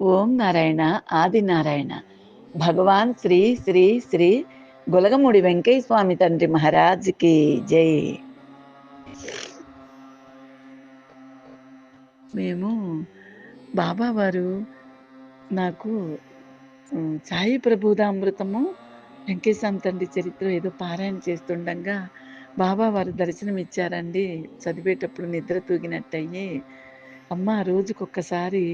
ఓం నారాయణ ఆది నారాయణ. భగవాన్ శ్రీ శ్రీ శ్రీ గులగముడి వెంకయ్య స్వామి తండ్రి మహారాజ్కి జై. మేము బాబా వారు నాకు సాయి ప్రబోధామృతము వెంకటేశ్వర తండ్రి చరిత్ర ఏదో పారాయణ చేస్తుండగా బాబా వారు దర్శనం ఇచ్చారండి చదివేటప్పుడు నిద్ర తూగినట్టయి అమ్మ రోజుకొక్కసారి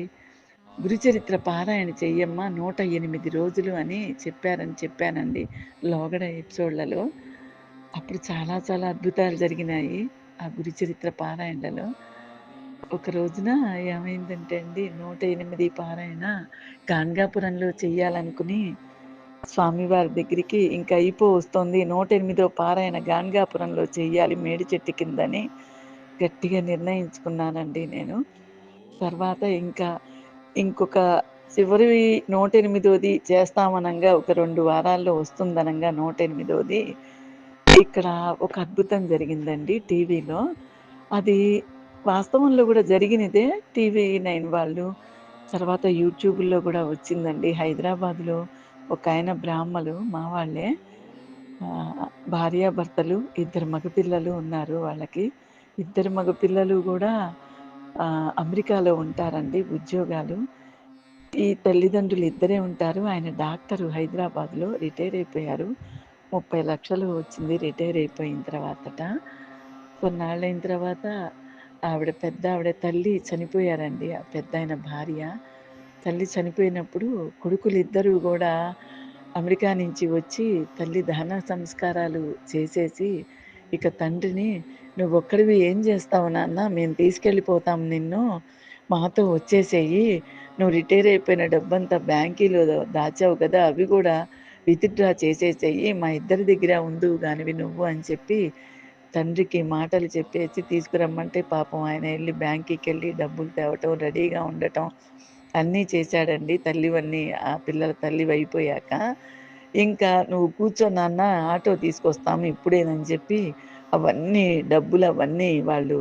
గురుచరిత్ర పారాయణ చెయ్యమ్మ నూట ఎనిమిది రోజులు అని చెప్పారని చెప్పానండి లోగడ ఎపిసోడ్లలో. అప్పుడు చాలా చాలా అద్భుతాలు జరిగినాయి ఆ గురుచరిత్ర పారాయణలలో. ఒక రోజున ఏమైందంటే అండి నూట ఎనిమిది పారాయణ గాన్గాపురంలో చెయ్యాలనుకుని స్వామివారి దగ్గరికి ఇంకా అయిపో వస్తుంది నూట ఎనిమిదో పారాయణ గాన్గాపురంలో చెయ్యాలి మేడి చెట్టు కిందని గట్టిగా నిర్ణయించుకున్నానండి నేను. తర్వాత ఇంకా ఇంకొక చివరి నూట ఎనిమిదోది చేస్తామనంగా ఒక రెండు వారాల్లో వస్తుందనంగా నూట ఎనిమిదోది ఇక్కడ ఒక అద్భుతం జరిగిందండి టీవీలో. అది వాస్తవంలో కూడా జరిగినదే టీవీ నైన్ వాళ్ళు. తర్వాత యూట్యూబ్లో కూడా వచ్చిందండి హైదరాబాద్లో ఒక ఆయన బ్రాహ్మలు మా వాళ్ళే. భార్యాభర్తలు ఇద్దరు మగపిల్లలు ఉన్నారు వాళ్ళకి. ఇద్దరు మగపిల్లలు కూడా అమెరికాలో ఉంటారండి ఉద్యోగాలు. ఈ తల్లిదండ్రులు ఇద్దరే ఉంటారు. ఆయన డాక్టరు హైదరాబాద్లో రిటైర్ అయిపోయారు. ముప్పై లక్షలు వచ్చింది రిటైర్ అయిపోయిన తర్వాతట. కొన్నాళ్ళైన తర్వాత ఆవిడ పెద్ద ఆవిడ తల్లి చనిపోయారండి. ఆ పెద్ద ఆయన భార్య తల్లి చనిపోయినప్పుడు కొడుకులు ఇద్దరు కూడా అమెరికా నుంచి వచ్చి తల్లి దహన సంస్కారాలు చేసేసి ఇక తండ్రిని నువ్వు ఒక్కడివి ఏం చేస్తావు నాన్న? మేము తీసుకెళ్ళిపోతాం నిన్ను. మాతో వచ్చేసేయి. నువ్వు రిటైర్ అయిపోయిన డబ్బంతా బ్యాంకీలో దాచావు కదా అవి కూడా విత్డ్రా చేసేసేయి. మా ఇద్దరి దగ్గర ఉండు కానివి నువ్వు అని చెప్పి తండ్రికి మాటలు చెప్పేసి తీసుకురమ్మంటే పాపం ఆయన వెళ్ళి బ్యాంకుకి వెళ్ళి డబ్బులు తేవటం రెడీగా ఉండటం అన్నీ చేశాడండి తల్లివన్నీ. ఆ పిల్లల తల్లి అయిపోయాక ఇంకా నువ్వు కూర్చో నాన్న ఆటో తీసుకొస్తాము ఇప్పుడేనని చెప్పి అవన్నీ డబ్బులు అవన్నీ వాళ్ళు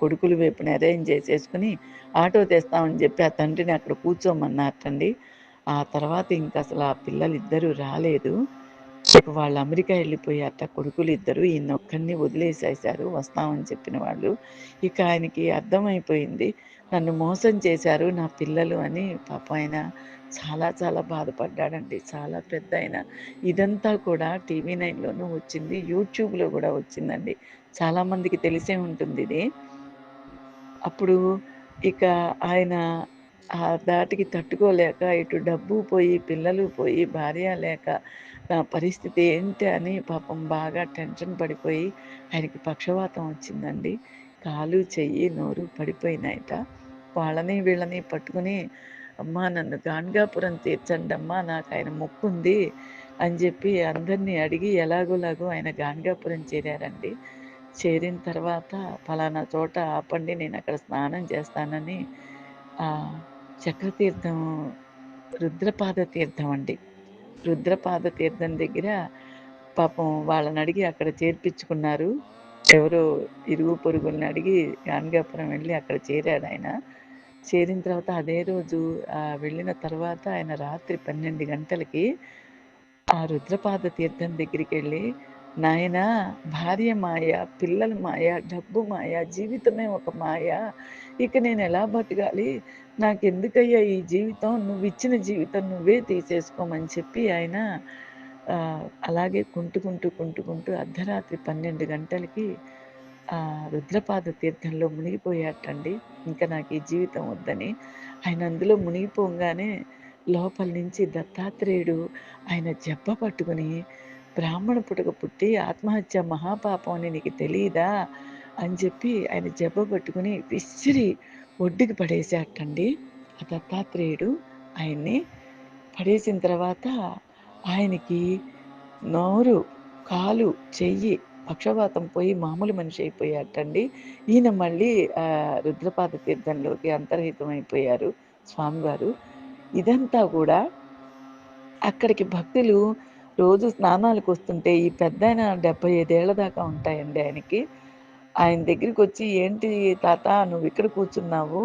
కొడుకులు వైపున అరేంజ్ చేసేసుకుని ఆటో తెస్తామని చెప్పి ఆ తండ్రిని అక్కడ కూర్చోమన్నారటండి. ఆ తర్వాత ఇంకా అసలు ఆ పిల్లలు ఇద్దరు రాలేదు. వాళ్ళు అమెరికా వెళ్ళిపోయారట కొడుకులు ఇద్దరు ఈయన ఒక్కరిని వదిలేసేసారు వస్తామని చెప్పిన వాళ్ళు. ఇక ఆయనకి అర్థమైపోయింది. నన్ను మోసం చేశారు నా పిల్లలు అని పాప ఆయన చాలా చాలా బాధపడ్డాడండి. చాలా పెద్ద ఆయన ఇదంతా కూడా టీవీ నైన్లోనూ వచ్చింది. యూట్యూబ్లో కూడా వచ్చిందండి. చాలామందికి తెలిసే ఉంటుంది ఇది. అప్పుడు ఇక ఆయన ఆ దాటికి తట్టుకోలేక ఇటు డబ్బు పోయి పిల్లలు పోయి భార్య లేక నా పరిస్థితి ఏంటి అని పాపం బాగా టెన్షన్ పడిపోయి ఆయనకి పక్షవాతం వచ్చిందండి. కాలు చెయ్యి నోరు పడిపోయినాయట. వాళ్ళని వీళ్ళని పట్టుకుని అమ్మా నన్ను గాన్గాపురం తీర్చండి అమ్మా నాకు ఆయన మొక్కుంది అని చెప్పి అందరినీ అడిగి ఎలాగోలాగో ఆయన గాన్గాపురం చేరారండి. చేరిన తర్వాత ఫలానా చోట ఆపండి నేను అక్కడ స్నానం చేస్తానని ఆ చక్రతీర్థం రుద్రపాద తీర్థం అండి. రుద్రపాద తీర్థం దగ్గర పాపం వాళ్ళని అడిగి అక్కడ చేర్పించుకున్నారు. ఎవరో ఇరుగు పొరుగుని అడిగి గాన్గాపురం వెళ్ళి అక్కడ చేరాడు ఆయన. చేరిన తర్వాత అదే రోజు వెళ్ళిన తర్వాత ఆయన రాత్రి పన్నెండు గంటలకి ఆ రుద్రపాద తీర్థం దగ్గరికి వెళ్ళి నాయన భార్య మాయ పిల్లల మాయ డబ్బు మాయ జీవితమే ఒక మాయ. ఇక నేను ఎలా బతకాలి? నాకు ఎందుకయ్యా ఈ జీవితం? నువ్వు ఇచ్చిన జీవితం నువ్వే తీసేసుకోమని చెప్పి ఆయన అలాగే కుంటుకుంటూ కుంటుకుంటూ అర్ధరాత్రి పన్నెండు గంటలకి ఆ రుద్రపాద తీర్థంలో మునిగిపోయాటండి ఇంకా నాకు ఈ జీవితం వద్దని. ఆయన అందులో మునిగిపోగానే లోపల నుంచి దత్తాత్రేయుడు ఆయన జబ్బ పట్టుకుని బ్రాహ్మణ పుటక పుట్టి ఆత్మహత్య మహాపాపం అని నీకు తెలియదా అని చెప్పి ఆయన జబ్బ పట్టుకుని విసిరి ఒడ్డుకి పడేసేటండి ఆ దత్తాత్రేయుడు ఆయన్ని పడేసిన తర్వాత ఆయనకి నోరు కాలు చెయ్యి పక్షవాతం పోయి మామూలు మనిషి అయిపోయాటండి ఈయన మళ్ళీ రుద్రపాద తీర్థంలోకి అంతర్హితం అయిపోయారు స్వామివారు. ఇదంతా కూడా అక్కడికి భక్తులు రోజు స్నానాలకు వస్తుంటే ఈ పెద్ద ఆయన డెబ్బై ఐదేళ్ళ దాకా ఉంటాయండి ఆయనకి. ఆయన దగ్గరికి వచ్చి ఏంటి తాత నువ్వు ఇక్కడ కూర్చున్నావు?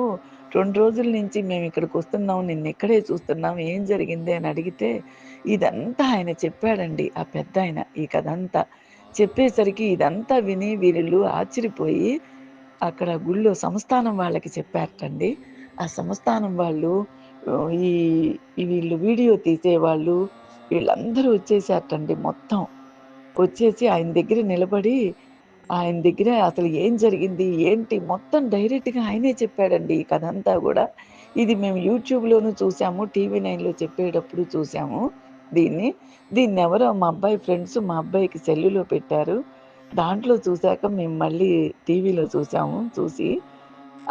రెండు రోజుల నుంచి మేము ఇక్కడికి వస్తున్నాం నిన్ను ఇక్కడే చూస్తున్నాం ఏం జరిగింది? అని అడిగితే ఇదంతా ఆయన చెప్పాడండి ఆ పెద్ద ఆయన ఈ కథ అంతా. చెప్పేసరికి ఇదంతా విని వీళ్ళు ఆశ్చర్యపోయి అక్కడ గుళ్ళో సంస్థానం వాళ్ళకి చెప్పారటండి. ఆ సంస్థానం వాళ్ళు ఈ వీళ్ళు వీడియో తీసేవాళ్ళు వీళ్ళందరూ వచ్చేసారటండి మొత్తం. వచ్చేసి ఆయన దగ్గర నిలబడి ఆయన దగ్గర అసలు ఏం జరిగింది ఏంటి మొత్తం డైరెక్ట్గా ఆయనే చెప్పాడండి ఈ కథ అంతా కూడా. ఇది మేము యూట్యూబ్లోనూ చూసాము టీవీ నైన్లో చెప్పేటప్పుడు చూసాము. దీన్ని. దీన్ని ఎవరో మా అబ్బాయి ఫ్రెండ్స్ మా అబ్బాయికి సెల్లులో పెట్టారు. దాంట్లో చూశాక మేము మళ్ళీ టీవీలో చూసాము చూసి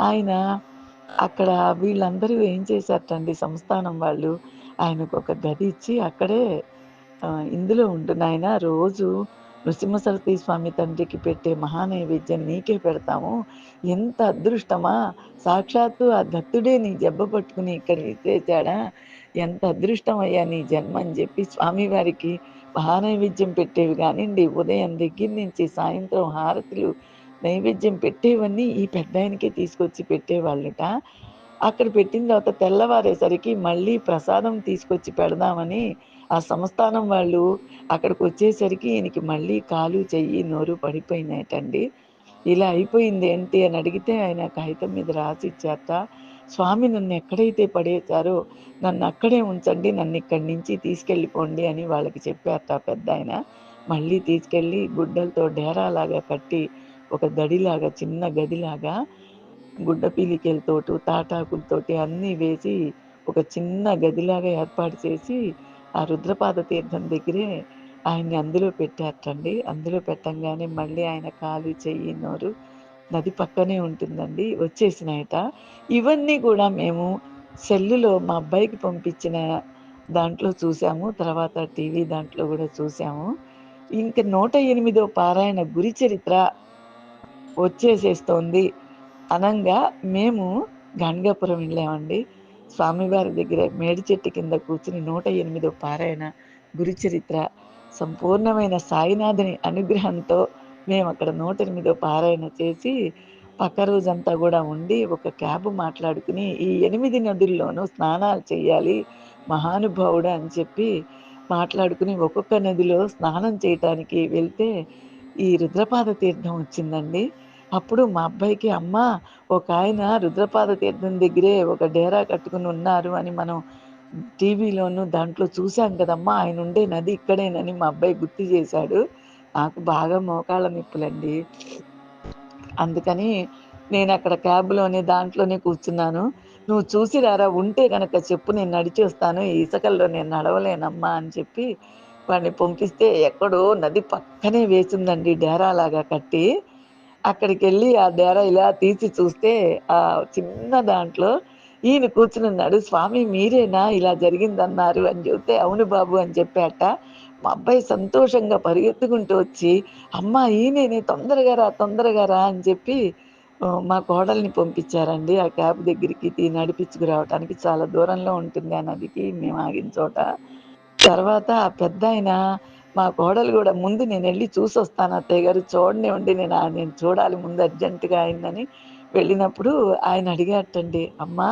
ఆయన అక్కడ వీళ్ళందరూ ఏం చేశారటండి సంస్థానం వాళ్ళు? ఆయనకు ఒక గది ఇచ్చి అక్కడే ఇందులో ఉంటున్నాయన రోజు నృసింహ సరస్వతి స్వామి తండ్రికి పెట్టే మహానైవేద్యం నీకే పెడతాము. ఎంత అదృష్టమా! సాక్షాత్తు ఆ దత్తుడే నీ జబ్బ పట్టుకుని ఇక్కడ చేశాడా? ఎంత అదృష్టం అయ్యా నీ జన్మ అని చెప్పి స్వామివారికి మహానైవేద్యం పెట్టేవి కానివ్వండి. ఉదయం దగ్గర నుంచి సాయంత్రం హారతులు నైవేద్యం పెట్టేవన్నీ ఈ పెద్ద ఆయనకే తీసుకొచ్చి పెట్టేవాళ్ళట. అక్కడ పెట్టిన తర్వాత తెల్లవారేసరికి మళ్ళీ ప్రసాదం తీసుకొచ్చి పెడదామని ఆ సంస్థానం వాళ్ళు అక్కడికి వచ్చేసరికి ఈయనకి మళ్ళీ కాలు చెయ్యి నోరు పడిపోయినాయటండి. ఇలా అయిపోయింది ఏంటి అని అడిగితే ఆయన కాగితం మీద రాసి ఇచ్చారట. స్వామి నన్ను ఎక్కడైతే పడేశారో నన్ను అక్కడే ఉంచండి నన్ను ఇక్కడి నుంచి తీసుకెళ్ళిపోండి అని వాళ్ళకి చెప్పారట పెద్ద ఆయన మళ్ళీ తీసుకెళ్ళి గుడ్డలతో డేరాలాగా కట్టి ఒక దడిలాగా చిన్న గదిలాగా గుడ్డ పీలికలతోటి తాటాకులతోటి అన్నీ వేసి ఒక చిన్న గదిలాగా ఏర్పాటు చేసి ఆ రుద్రపాద తీర్థం దగ్గరే ఆయన్ని అందులో పెట్టారటండి. అందులో పెట్టంగానే మళ్ళీ ఆయన కాలు చెయ్యి నోరు నది పక్కనే ఉంటుందండి వచ్చేసినాయట ఇవన్నీ కూడా మేము సెల్లులో మా అబ్బాయికి పంపించిన దాంట్లో చూసాము తర్వాత టీవీ దాంట్లో కూడా చూసాము. ఇంకా నూట ఎనిమిదో పారాయణ గురి చరిత్ర వచ్చేసేస్తోంది అనంగా మేము గణగాపురం వెళ్ళామండి. స్వామివారి దగ్గర మేడి చెట్టు కింద కూర్చుని నూట ఎనిమిదో పారాయణ గురి చరిత్ర సంపూర్ణమైన సాయినాథుని అనుగ్రహంతో మేము అక్కడ నూట ఎనిమిదో పారాయణ చేసి పక్క రోజంతా కూడా ఉండి ఒక క్యాబ్ మాట్లాడుకుని ఈ ఎనిమిది నదుల్లోనూ స్నానాలు చేయాలి మహానుభావుడు అని చెప్పి మాట్లాడుకుని ఒక్కొక్క నదిలో స్నానం చేయటానికి వెళ్తే ఈ రుద్రపాద తీర్థం వచ్చిందండి. అప్పుడు మా అబ్బాయికి అమ్మ ఒక ఆయన రుద్రపాద తీర్థం దగ్గరే ఒక డేరా కట్టుకుని ఉన్నారు అని మనం టీవీలోనూ దాంట్లో చూశాం కదమ్మా. ఆయన ఉండే నది ఇక్కడేనని మా అబ్బాయి గుర్తు చేశాడు. నాకు బాగా మోకాళ్ళ నిప్పులండి. అందుకని నేను అక్కడ క్యాబ్లోనే దాంట్లోనే కూర్చున్నాను. నువ్వు చూసి రారా ఉంటే కనుక చెప్పు నేను నడిచేస్తాను. ఇసుకల్లో నేను నడవలేనమ్మా అని చెప్పి వాడిని పంపిస్తే ఎక్కడో నది పక్కనే వేసిందండి డేరాలాగా కట్టి. అక్కడికి వెళ్ళి ఆ డేరా ఇలా తీసి చూస్తే ఆ చిన్న దాంట్లో ఈయన కూర్చునున్నాడు స్వామి మీరేనా? ఇలా జరిగిందన్నారు అని చెబితే అవును బాబు అని చెప్పాట. మా అబ్బాయి సంతోషంగా పరిగెత్తుకుంటూ వచ్చి అమ్మ ఈయనేనే తొందరగా రా తొందరగా రా అని చెప్పి మా కోడల్ని పంపించారండి. ఆ క్యాబ్ దగ్గరికి నడిపించుకురావటానికి చాలా దూరంలో ఉంటుంది ఆ నదికి మేము ఆగిన చోట. తర్వాత ఆ పెద్ద ఆయన మా కోడలు కూడా ముందు నేను వెళ్ళి చూసి వస్తాను అత్తయ్య గారు చూడని ఉండి నేను నేను చూడాలి ముందు అర్జెంటుగా అయిందని వెళ్ళినప్పుడు ఆయన అడిగాటండి అమ్మా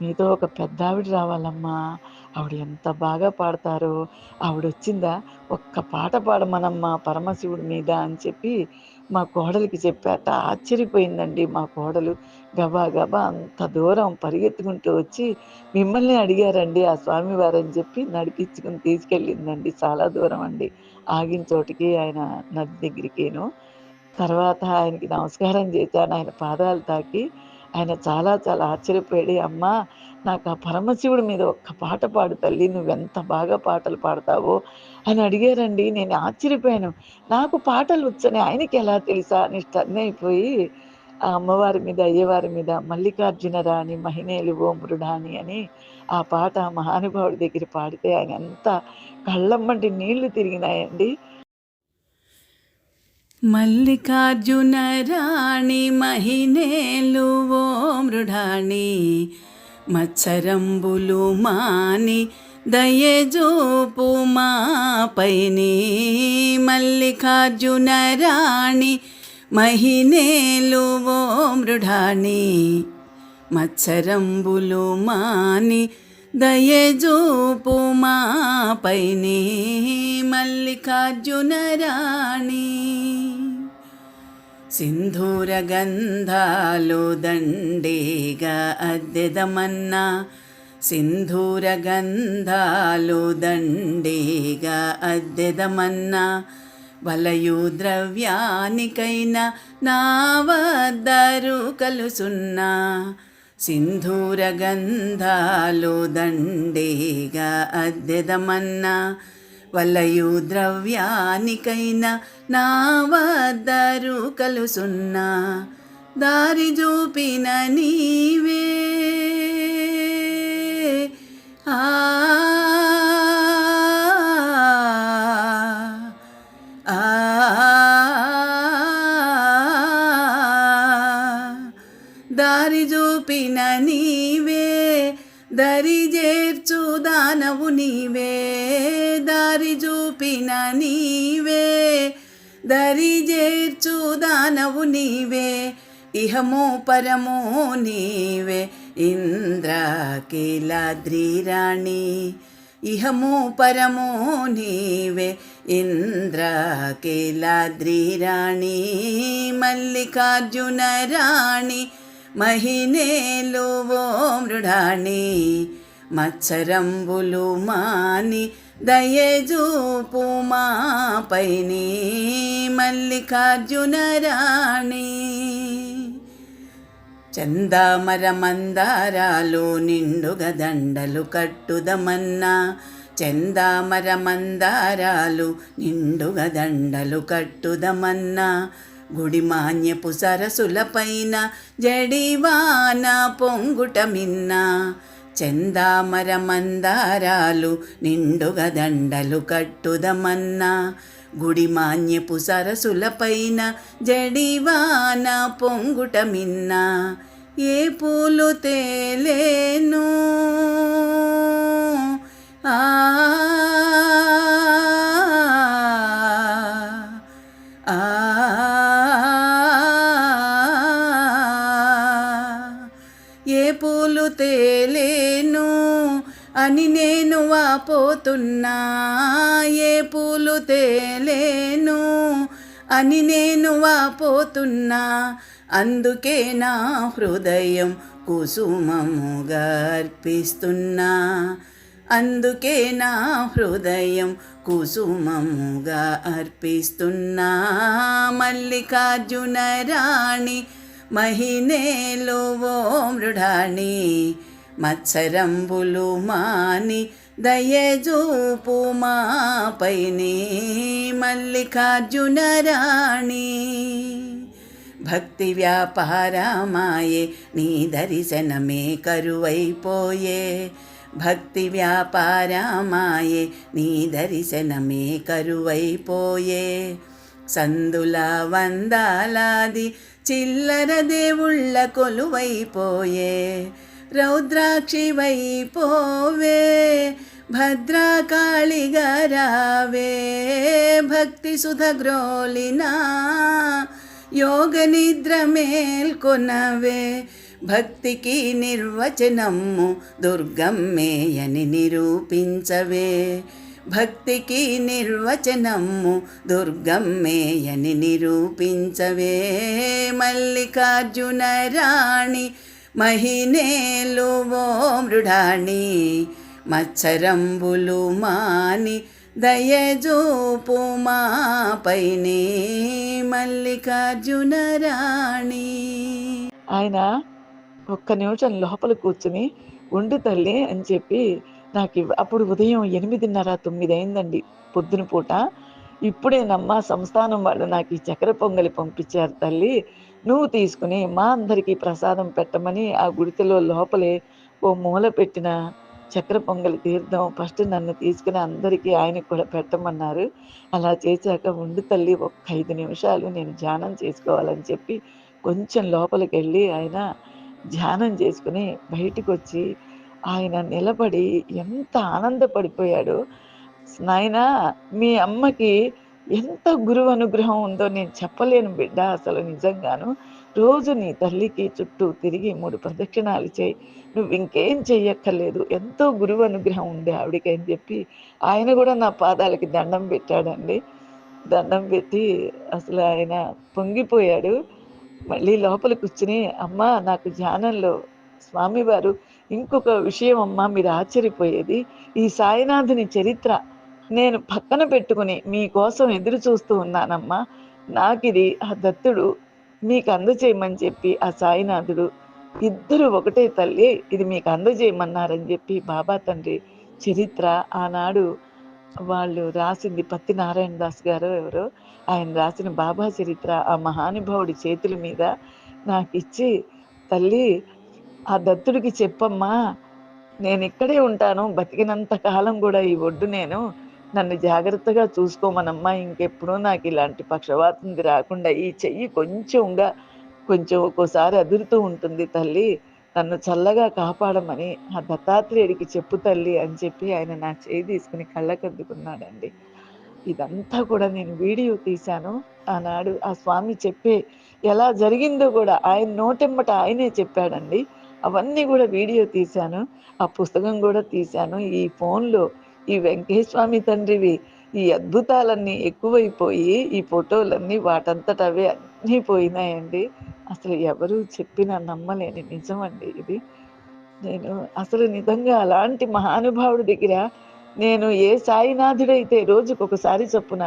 మీతో ఒక పెద్ద ఆవిడ రావాలమ్మా ఆవిడ ఎంత బాగా పాడతారో ఆవిడ వచ్చిందా ఒక్క పాట పాడమనమ్మా పరమశివుడి మీద అని చెప్పి మా కోడలికి చెప్పాట. ఆశ్చర్యపోయిందండి మా కోడలు. గబా గబా అంత దూరం పరిగెత్తుకుంటూ వచ్చి మిమ్మల్ని అడిగారండి ఆ స్వామివారు అని చెప్పి నడిపించుకుని తీసుకెళ్ళిందండి. చాలా దూరం అండి. ఆగిన చోటికి ఆయన నది దగ్గరికేను. తర్వాత ఆయనకి నమస్కారం చేశాను. ఆయన పాదాలు తాకి ఆయన చాలా చాలా ఆశ్చర్యపోయాడు. అమ్మ నాకు ఆ పరమశివుడి మీద ఒక్క పాట పాడు తల్లి నువ్వెంత బాగా పాటలు పాడతావో అని అడిగారండి. నేను ఆశ్చర్యపోయాను. నాకు పాటలు వచ్చని ఆయనకి ఎలా తెలుసా? అని స్టన్ అయిపోయి ఆ అమ్మవారి మీద అయ్యవారి మీద మల్లికార్జున రాణి మహినేలు ఓమృడాని అని ఆ పాట మహానుభావుడి దగ్గర పాడితే ఆయన ఎంత కళ్ళమ్మంటి నీళ్ళు తిరిగినాయండి. మల్లికార్జున రాణి మహినేలు ఓ మృఢాణి మచ్చరంబులు మాని దయజూపు మాపైని మల్లికార్జున రాణి మహినేలు ఓ మృఢాణి. మత్సరంబులు మాని దయజూపు మాపైనే మల్లికార్జున రాణి. సింధూర గంధాలు దండేగా అద్దెదమన్నా సింధూర గంధాలు దండేగా అద్దెదమన్నా వలయు ద్రవ్యానికైనా నా వద్దరు కలుసున్నా సింధూర గంధాలు దండేగా అద్దెదమన్నా వలయు ద్రవ్యానికైనా నా వద్దరు కలుసున్నా దారి చూపిన నీవే. ఇహము పరము నీవే. ఇంద్రకీలాద్రిరాణి ఇహము పరము నీవే. ఇంద్రకీలాద్రిరాణి మల్లికార్జున రాణి మహినేలు ఓ మృఢాణి మత్సరంబులు మాని దయజూపు మాపైని మల్లికార్జున రాణి చందామర మందారాలు నిండుగ దండలు కట్టుదమన్నా. చందామర మందారాలు నిండుగ దండలు కట్టుదమన్నా. గుడిమాన్యపు సరసులపైన జడివాన పొంగుటమిన్న. చందామర మందారాలు నిండుగ దండలు కట్టుదమన్నా. గుడిమాన్యపు సరసులపైన జడివాన పొంగుట మిన్న. ఏ పూలు తేలేను? ఆ. ఆ. ఏ పూలు తేలేను? అని నేను వాపోతున్నా ఏ పూలు తేలేను అని నేను వాపోతున్నా. అందుకే నా హృదయం కుసుమము అర్పిస్తున్నా అందుకే నా హృదయం కుసుమముగా అర్పిస్తున్నా మల్లికార్జున రాణి మహినేలో ఓ మృఢాణి మత్సరంబులు మాని దయజూపు మాపైని మల్లికార్జున రాణి. భక్తి వ్యాపారమాయే నీ దర్శనమే కరువైపోయే. భక్తి వ్యాపారమాయే నీ దర్శనమే కరువైపోయే. సందుల వందాలాది చిల్లర దేవుళ్ళ కొలువైపోయే. రౌద్రాక్షి వైపోవే భద్రకాళిగా రావే భక్తి సుధగ్రోలినా యోగ నిద్ర మేల్కొనవే భక్తికి నిర్వచనము దుర్గమ్మేయని నిరూపించవే భక్తికి నిర్వచనము దుర్గమ్మేయని నిరూపించవే మల్లికార్జున రాణి మహినేలు ఓ మృఢాణి మచ్చరంబులు మాని దయజూపు మాపైనే మల్లికార్జున రాణి. ఆయన ఒక్క నిమిషం లోపల కూర్చుని ఉండు తల్లి అని చెప్పి నాకు అప్పుడు ఉదయం ఎనిమిదిన్నర తొమ్మిది అయిందండి పొద్దున పూట. ఇప్పుడే నమ్మ సంస్థానం వాళ్ళు నాకు ఈ చక్కెర పొంగలి పంపించారు తల్లి. నువ్వు తీసుకుని మా అందరికీ ప్రసాదం పెట్టమని ఆ గుడితెలో లోపలే ఓ మూల పెట్టిన చక్ర పొంగలి తీర్థం ఫస్ట్ నన్ను తీసుకుని అందరికీ ఆయనకు కూడా పెట్టమన్నారు. అలా చేశాక ఉండు తల్లి ఒక ఐదు నిమిషాలు నేను ధ్యానం చేసుకోవాలని చెప్పి కొంచెం లోపలికి వెళ్ళి ఆయన ధ్యానం చేసుకుని బయటకు వచ్చి ఆయన నిలబడి ఎంత ఆనందపడిపోయాడు. నాయన మీ అమ్మకి ఎంత గురువు అనుగ్రహం ఉందో నేను చెప్పలేను బిడ్డ. అసలు నిజంగాను రోజు నీ తల్లికి చుట్టూ తిరిగి మూడు ప్రదక్షిణాలు చేయి. నువ్వు ఇంకేం చెయ్యక్కర్లేదు. ఎంతో గురువు అనుగ్రహం ఉంది ఆవిడకి అని చెప్పి ఆయన కూడా నా పాదాలకి దండం పెట్టాడండి. దండం పెట్టి అసలు ఆయన పొంగిపోయాడు. మళ్ళీ లోపల కూర్చుని అమ్మ నాకు ధ్యానంలో స్వామివారు ఇంకొక విషయం అమ్మ మీరు ఆశ్చర్యపోయేది. ఈ సాయినాథుని చరిత్ర నేను పక్కన పెట్టుకుని మీకోసం ఎదురు చూస్తూ ఉన్నానమ్మా. నాకిది ఆ దత్తుడు మీకు అందజేయమని చెప్పి ఆ సాయినాథుడు ఇద్దరు ఒకటే తల్లి ఇది మీకు అందజేయమన్నారని చెప్పి బాబా తండ్రి చరిత్ర ఆనాడు వాళ్ళు రాసింది పత్తి నారాయణ దాస్ గారు ఎవరో ఆయన రాసిన బాబా చరిత్ర ఆ మహానుభావుడి చేతుల మీద నాకు ఇచ్చి తల్లి ఆ దత్తుడికి చెప్పమ్మా నేను ఇక్కడే ఉంటాను బతికినంత కాలం కూడా ఈ ఒడ్డు నేను నన్ను జాగ్రత్తగా చూసుకోమనమ్మా ఇంకెప్పుడూ నాకు ఇలాంటి పక్షవాతం రాకుండా ఈ చెయ్యి కొంచెంగా కొంచెం ఒక్కోసారి అదురుతూ ఉంటుంది తల్లి. నన్ను చల్లగా కాపాడమని ఆ దత్తాత్రేయుడికి చెప్పు తల్లి అని చెప్పి ఆయన నా చేయి తీసుకుని కళ్ళకద్దుకున్నాడండి ఇదంతా కూడా నేను వీడియో తీశాను. ఆనాడు ఆ స్వామి చెప్పే ఎలా జరిగిందో కూడా ఆయన నోటెమ్మట ఆయనే చెప్పాడండి. అవన్నీ కూడా వీడియో తీశాను. ఆ పుస్తకం కూడా తీశాను. ఈ ఫోన్లో ఈ వెంకటేశ్వర తండ్రివి ఈ అద్భుతాలన్నీ ఎక్కువైపోయి ఈ ఫోటోలన్నీ వాటంతట అవే అన్నీ పోయినాయండి. అసలు ఎవరు చెప్పినా నమ్మలేని నిజం అండి ఇది. నేను అసలు నిజంగా అలాంటి మహానుభావుడి దగ్గర నేను ఏ సాయినాథుడైతే రోజుకు ఒకసారి చొప్పున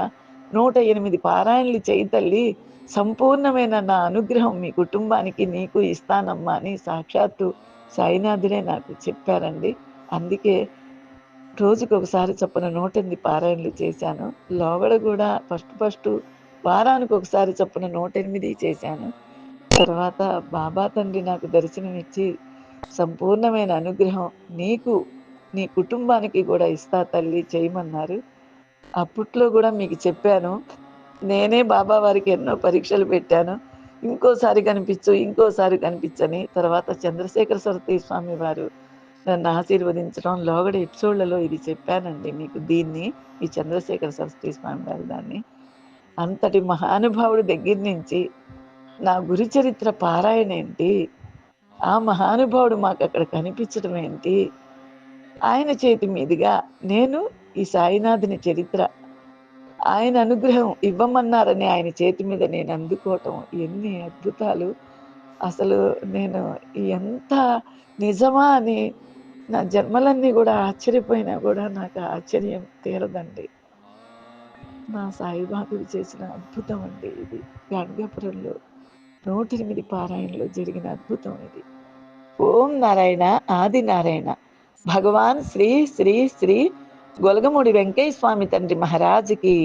నూట ఎనిమిది పారాయణలు చేయి తల్లి సంపూర్ణమైన నా అనుగ్రహం మీ కుటుంబానికి నీకు ఇస్తానమ్మా అని సాక్షాత్తు సాయినాథుడే నాకు చెప్పారండి. అందుకే రోజుకు ఒకసారి చొప్పున నూట ఎనిమిది పారాయణలు చేశాను. లోగడ కూడా ఫస్ట్ ఫస్ట్ వారానికి ఒకసారి చొప్పున నూట ఎనిమిది చేశాను. తర్వాత బాబా తండ్రి నాకు దర్శనం ఇచ్చి సంపూర్ణమైన అనుగ్రహం నీకు నీ కుటుంబానికి కూడా ఇస్తా తల్లి చేయమన్నారు. అప్పట్లో కూడా మీకు చెప్పాను నేనే బాబా వారికి ఎన్నో పరీక్షలు పెట్టాను. ఇంకోసారి కనిపించు ఇంకోసారి కనిపించని. తర్వాత చంద్రశేఖర సరస్వతి స్వామి వారు నన్ను ఆశీర్వదించడం లోగడ ఎపిసోడ్లలో ఇది చెప్పానండి మీకు దీన్ని ఈ చంద్రశేఖర సరస్వతి స్వామి వారి దాన్ని. అంతటి మహానుభావుడి దగ్గర నుంచి నా గురు చరిత్ర పారాయణ ఏంటి? ఆ మహానుభావుడు మాకు అక్కడ కనిపించడం ఏంటి? ఆయన చేతి మీదుగా నేను ఈ సాయినాథుని చరిత్ర ఆయన అనుగ్రహం ఇవ్వమన్నారని ఆయన చేతి మీద నేను అందుకోవటం ఎన్ని అద్భుతాలు. అసలు నేను ఎంత నిజమా అని నా జన్మలన్నీ కూడా ఆశ్చర్యపోయినా కూడా నాకు ఆశ్చర్యం తీరదండి. నా సాయిబాబు చేసిన అద్భుతం అండి ఇది. గంగాపురంలో నూట ఎనిమిది పారాయణలో జరిగిన అద్భుతం ఇది. ఓం నారాయణ ఆది నారాయణ. భగవాన్ శ్రీ శ్రీ శ్రీ గొలగమూడి వెంకయ్య స్వామి తండ్రి మహారాజుకి